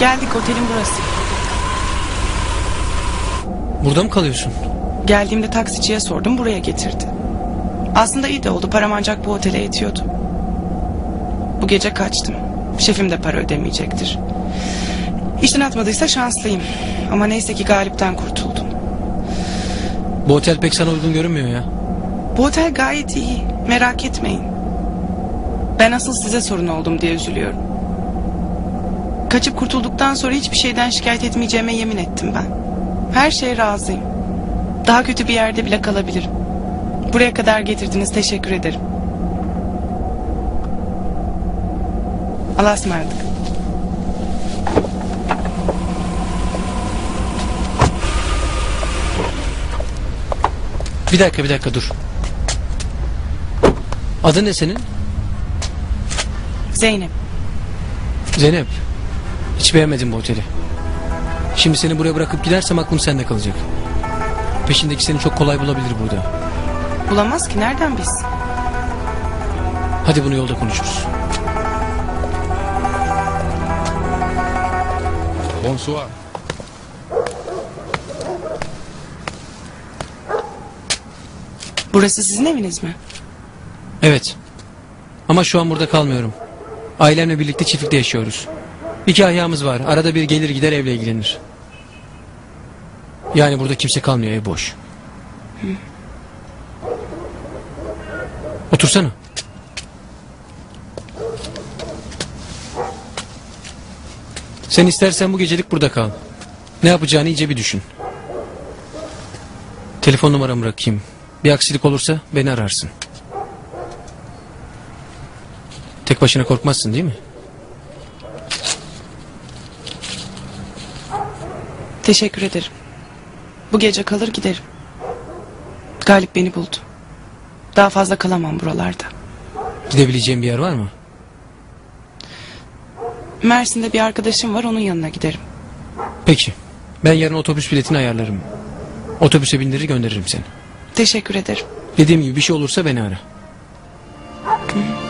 Geldik otelin burası. Burada mı kalıyorsun? Geldiğimde taksiciye sordum buraya getirdi. Aslında iyi de oldu param ancak bu otele yetiyordu. Bu gece kaçtım. Şefim de para ödemeyecektir. İşten atmadıysa şanslıyım. Ama neyse ki Galip'ten kurtuldum. Bu otel pek sana uygun görünmüyor ya. Bu otel gayet iyi. Merak etmeyin. Ben asıl size sorun oldum diye üzülüyorum. Kaçıp kurtulduktan sonra hiçbir şeyden şikayet etmeyeceğime yemin ettim ben. Her şeye razıyım. Daha kötü bir yerde bile kalabilirim. Buraya kadar getirdiniz teşekkür ederim. Allah'a ısmarladık. Bir dakika bir dakika dur. Adın ne senin? Zeynep. Zeynep. Hiç beğenmedim bu oteli. Şimdi seni buraya bırakıp gidersem aklım sende kalacak. Peşindeki seni çok kolay bulabilir burada. Bulamaz ki nereden bilsin? Hadi bunu yolda konuşuruz. Bonsoir. Burası sizin eviniz mi? Evet. Ama şu an burada kalmıyorum. Ailemle birlikte çiftlikte yaşıyoruz. İki ayağımız var. Arada bir gelir gider evle ilgilenir. Yani burada kimse kalmıyor ev boş. Otursana. Sen istersen bu gecelik burada kal. Ne yapacağını iyice bir düşün. Telefon numaramı bırakayım. Bir aksilik olursa beni ararsın. Tek başına korkmazsın değil mi? Teşekkür ederim. Bu gece kalır giderim. Galip beni buldu. Daha fazla kalamam buralarda. Gidebileceğim bir yer var mı? Mersin'de bir arkadaşım var onun yanına giderim. Peki. Ben yarın otobüs biletini ayarlarım. Otobüse bindirir gönderirim seni. Teşekkür ederim. Dediğim gibi bir şey olursa beni ara. Hı.